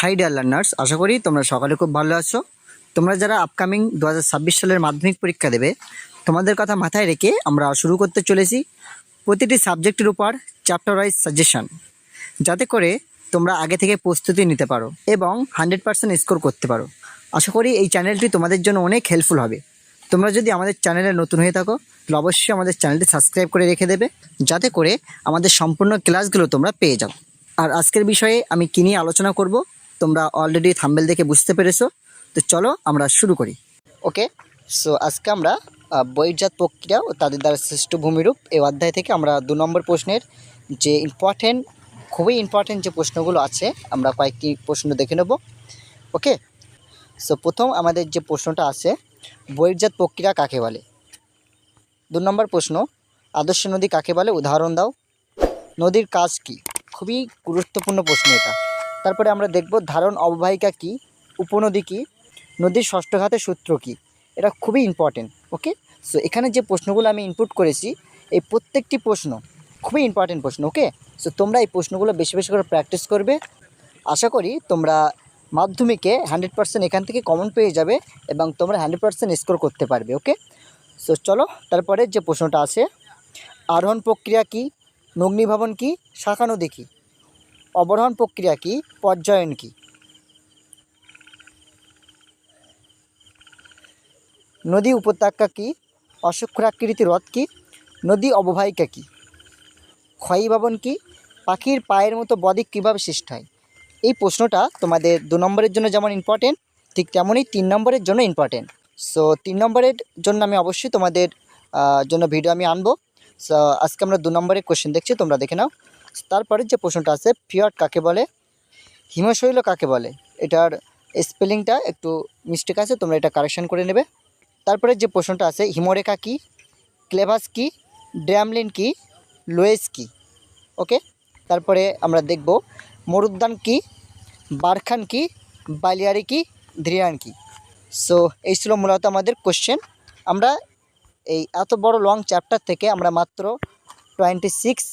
High dear learners, আশা করি তোমরা সকালে খুব ভালো আছো। তোমরা যারা আপকামিং দু হাজার ছাব্বিশ সালের মাধ্যমিক পরীক্ষা দেবে, তোমাদের কথা মাথায় রেখে আমরা শুরু করতে চলেছি প্রতিটি সাবজেক্টের উপর চ্যাপ্টার ওয়াইজ সাজেশন, যাতে করে তোমরা আগে থেকে প্রস্তুতি নিতে পারো এবং হান্ড্রেড পার্সেন্ট স্কোর করতে পারো। আশা করি এই চ্যানেলটি তোমাদের জন্য অনেক হেল্পফুল হবে। তোমরা যদি আমাদের চ্যানেলে নতুন হয়ে থাকো, তাহলে অবশ্যই আমাদের চ্যানেলটি সাবস্ক্রাইব করে রেখে দেবে, যাতে করে আমাদের সম্পূর্ণ ক্লাসগুলো তোমরা পেয়ে যাও। আর আজকের বিষয়ে আমি কী নিয়ে আলোচনা করব তোমরা অলরেডি থাম্বেল দেখে বুঝতে পেরেছ। তো চলো আমরা শুরু করি। ওকে সো আজকে আমরা বহির্জাত প্রক্রিয়া ও তাদের দ্বারা সৃষ্ট ভূমিরূপ এই অধ্যায় থেকে আমরা দু নম্বর প্রশ্নের যে ইম্পর্টেন্ট খুবই ইম্পর্টেন্ট যে প্রশ্নগুলো আছে, আমরা কয়েকটি প্রশ্ন দেখে নেব। ওকে সো প্রথম আমাদের যে প্রশ্নটা আছে, বহির্জাত প্রক্রিয়া কাকে বলে? দু নম্বর প্রশ্ন, আদর্শ নদী কাকে বলে? উদাহরণ দাও। নদীর কাজ কি? খুবই গুরুত্বপূর্ণ প্রশ্ন এটা। তারপরে আমরা দেখব ধারণ অববাহিকা কি, উপনদী কি, নদীর ষষ্ঠঘাতের সূত্র কি। এটা খুবই ইম্পর্টেন্ট ওকে সো এখানে যে প্রশ্নগুলো আমি ইনপুট করেছি, এই প্রত্যেকটি প্রশ্ন খুবই ইম্পর্টেন্ট প্রশ্ন ওকে সো তোমরা এই প্রশ্নগুলো বেশি বেশি করে প্র্যাকটিস করবে। আশা করি তোমরা মাধ্যমিকে হান্ড্রেড পার্সেন্ট এখান থেকে কমন পেয়ে যাবে এবং তোমরা হান্ড্রেড পার্সেন্ট স্কোর করতে পারবে ওকে সো চলো, তারপরে যে প্রশ্নটা আছে, আরোহণ প্রক্রিয়া কি, নগ্নিভবন কি, শাখা নদী কী? অবরোহণ প্রক্রিয়া কি? পর্যায়ন কি? নদী উপত্যকা কি? অশ্বক্ষরাকৃতি হ্রদ কি? নদী অববাহিকা কি? ক্ষয়ী ভবন কি? পাখির পায়ের মতো বদিক কীভাবে সৃষ্টি হয়? এই প্রশ্নটা তোমাদের দু নম্বরের জন্য যেমন ইম্পর্টেন্ট ঠিক তেমনই তিন নম্বরের জন্য ইম্পর্টেন্ট সো তিন নম্বরের জন্য আমি অবশ্যই তোমাদের জন্য ভিডিও আমি আনব। সো আজকে আমরা দু নম্বরের কোশ্চেন দেখছি, তোমরা দেখে নাও। তারপরে যে প্রশ্নটা আছে, ফিয়ট কাকে বলে? হিমশৈল কাকে বলে? এটার স্পেলিংটা একটু মিস্টেক আছে, তোমরা এটা কারেকশন করে নেবে। তারপরে যে প্রশ্নটা আছে, হিমরেখা কি? ক্লেভাস কি? ড্যামলিন কি? লোয়েস কি? ওকে? তারপরে আমরা দেখব, মরুদ্যান কি? বারখান কি? বালিয়ারি কি? ধ্রিয়ান কি? সো এই ছিল মূলত আমাদের কোশ্চেন আমরা এই এত বড় লং চ্যাপ্টার থেকে আমরা মাত্র টোয়েন্টি সিক্স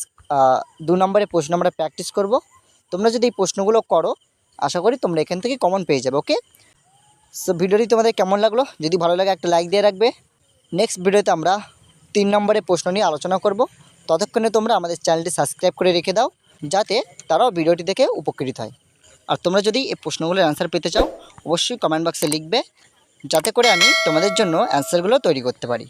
দু নম্বরে প্রশ্ন আমরা প্র্যাকটিস করব। তোমরা যদি এই প্রশ্নগুলো করো, আশা করি তোমরা এখান থেকে কমন পেয়ে যাবে ওকে সো ভিডিওটি তোমাদের কেমন লাগল? যদি ভালো লাগে, একটা লাইক দিয়ে রাখবে। নেক্সট ভিডিওতে আমরা তিন নম্বরে প্রশ্ন নিয়ে আলোচনা করব। ততক্ষণে তোমরা আমাদের চ্যানেলটি সাবস্ক্রাইব করে রেখে দাও, যাতে তারাও ভিডিওটি দেখে উপকৃত হয়। আর তোমরা যদি এই প্রশ্নগুলোর অ্যান্সার পেতে চাও, অবশ্যই কমেন্ট বক্সে লিখবে, যাতে করে আমি তোমাদের জন্য অ্যান্সারগুলো তৈরি করতে পারি।